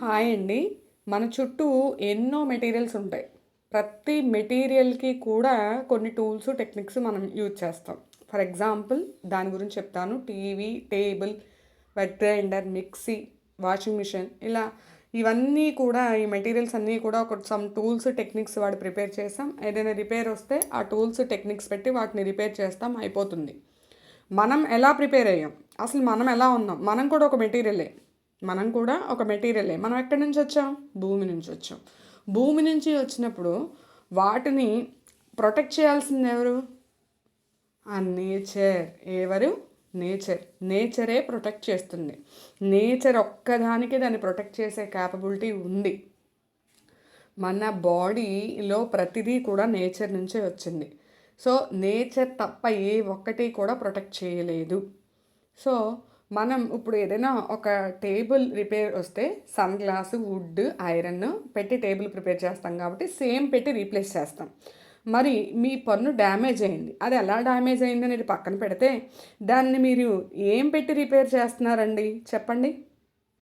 Hi అండి. మన చుట్టూ ఎన్నో మెటీరియల్స్ ఉంటాయి. ప్రతి మెటీరియల్కి కూడా కొన్ని టూల్స్ టెక్నిక్స్ మనం యూజ్ చేస్తాం. ఫర్ ఎగ్జాంపుల్ దాని గురించి చెప్తాను. TV table wet grinder mixie washing machine ఇలా ఇవన్నీ కూడా ఈ మెటీరియల్స్ అన్నీ కూడా ఒక సమ్ టూల్స్ టెక్నిక్స్ వాడు ప్రిపేర్ చేస్తాం ఏదైనా రిపేర్ వస్తే ఆ టూల్స్ టెక్నిక్స్ పెట్టి వాటిని రిపేర్ చేస్తాం. అయిపోతుంది. మనం ఎలా ప్రిపేర్ అయ్యాం? అసలు మనం ఎలా ఉన్నాం? మనం కూడా ఒక మెటీరియలే. మనం కూడా ఒక మెటీరియలే. మనం ఎక్కడి నుంచి వచ్చాం? భూమి నుంచి వచ్చాం. భూమి నుంచి వచ్చినప్పుడు వాటిని ప్రొటెక్ట్ చేయాల్సింది ఎవరు? ఆ నేచర్. ఎవరు? నేచర్. నేచరే ప్రొటెక్ట్ చేస్తుంది. నేచర్ ఒక్కదానికి దాన్ని ప్రొటెక్ట్ చేసే క్యాపబిలిటీ ఉంది. మన బాడీలో ప్రతిదీ కూడా నేచర్ నుంచే వచ్చింది. సో నేచర్ తప్ప ఏ ఒక్కటి కూడా ప్రొటెక్ట్ చేయలేదు. సో మనం ఇప్పుడు ఏదైనా ఒక టేబుల్ రిపేర్ వస్తే సన్ గ్లాసు వుడ్ ఐరన్ పెట్టి టేబుల్ ప్రిపేర్ చేస్తాం కాబట్టి సేమ్ పెట్టి రీప్లేస్ చేస్తాం. మరి మీ పన్ను డ్యామేజ్ అయింది. అది ఎలా డ్యామేజ్ అయింది అనేది పక్కన పెడితే దాన్ని మీరు ఏం పెట్టి రిపేర్ చేస్తున్నారండి? చెప్పండి.